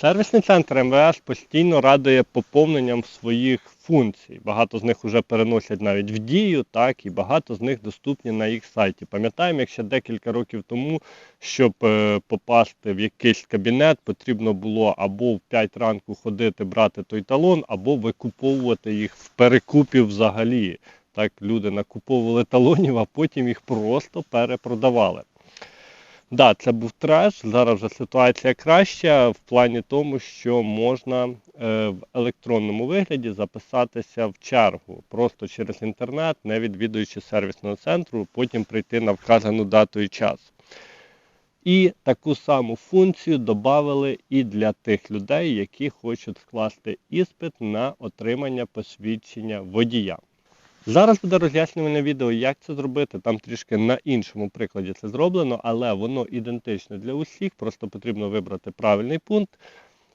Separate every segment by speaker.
Speaker 1: Сервісний центр МВС постійно радує поповненням своїх функцій. Багато з них вже переносять навіть в дію, так, і багато з них доступні на їх сайті. Пам'ятаємо, як ще декілька років тому, щоб е, попасти в якийсь кабінет, потрібно було або в 5 ранку ходити, брати той талон, або викуповувати їх в перекупі взагалі. Так, люди накуповували талонів, а потім їх просто перепродавали. Да, це був треш. Зараз вже ситуація краща в плані тому, що можна е, в електронному вигляді записатися в чергу просто через інтернет, не відвідуючи сервісного центру, потім прийти на вказану дату і час. І таку саму функцію додали і для тих людей, які хочуть скласти іспит на отримання посвідчення водія. Зараз буде роз'яснювальне відео, як це зробити. Там трішки на іншому прикладі це зроблено, але воно ідентичне для усіх, просто потрібно вибрати правильний пункт.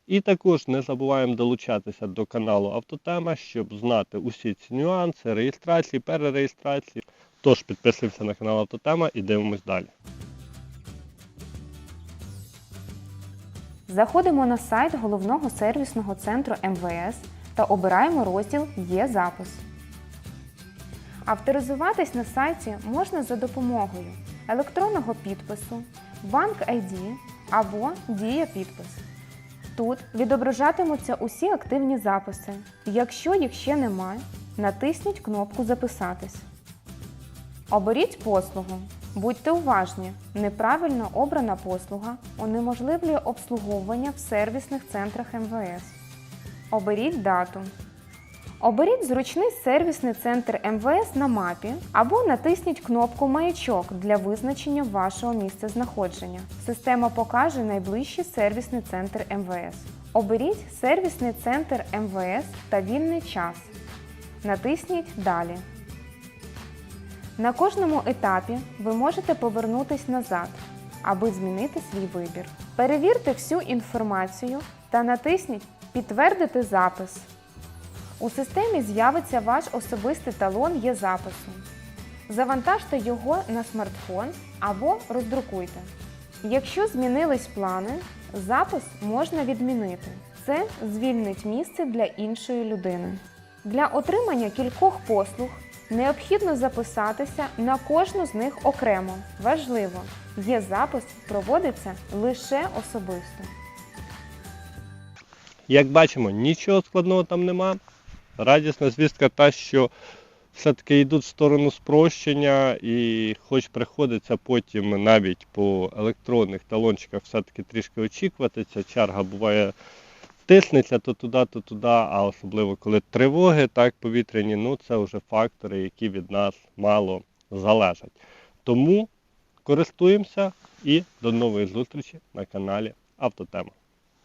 Speaker 1: І також не забуваємо долучатися до каналу Автотема, щоб знати усі ці нюанси, реєстрації, перереєстрації. Тож підписуємося на канал Автотема і дивимось далі.
Speaker 2: Заходимо на сайт головного сервісного центру МВС та обираємо розділ Є запис. Авторизуватись на сайті можна за допомогою електронного підпису, банк ID або Дія підпис. Тут відображатимуться усі активні записи. Якщо їх ще немає, натисніть кнопку Записатись. Оберіть послугу. Будьте уважні, неправильно обрана послуга унеможливлює обслуговування в сервісних центрах МВС. Оберіть дату. Оберіть зручний сервісний центр МВС на мапі або натисніть кнопку Маячок для визначення вашого місця знаходження. Система покаже найближчий сервісний центр МВС. Оберіть сервісний центр МВС та вільний час. Натисніть Далі. На кожному етапі ви можете повернутись назад, аби змінити свій вибір. Перевірте всю інформацію та натисніть Підтвердити запис. У системі з'явиться ваш особистий талон є запису. Завантажте його на смартфон або роздрукуйте. Якщо змінились плани, запис можна відмінити. Це звільнить місце для іншої людини. Для отримання кількох послуг необхідно записатися на кожну з них окремо. Важливо, є запис проводиться лише особисто.
Speaker 1: Як бачимо, нічого складного там нема. Радісна звістка та, що все-таки йдуть в сторону спрощення і хоч приходиться потім навіть по електронних талончиках все-таки трішки очікувати, ця черга буває тиснеться то туди, то туди, а особливо коли тривоги так повітряні, ну це вже фактори, які від нас мало залежать. Тому користуємося і до нової зустрічі на каналі Автотема.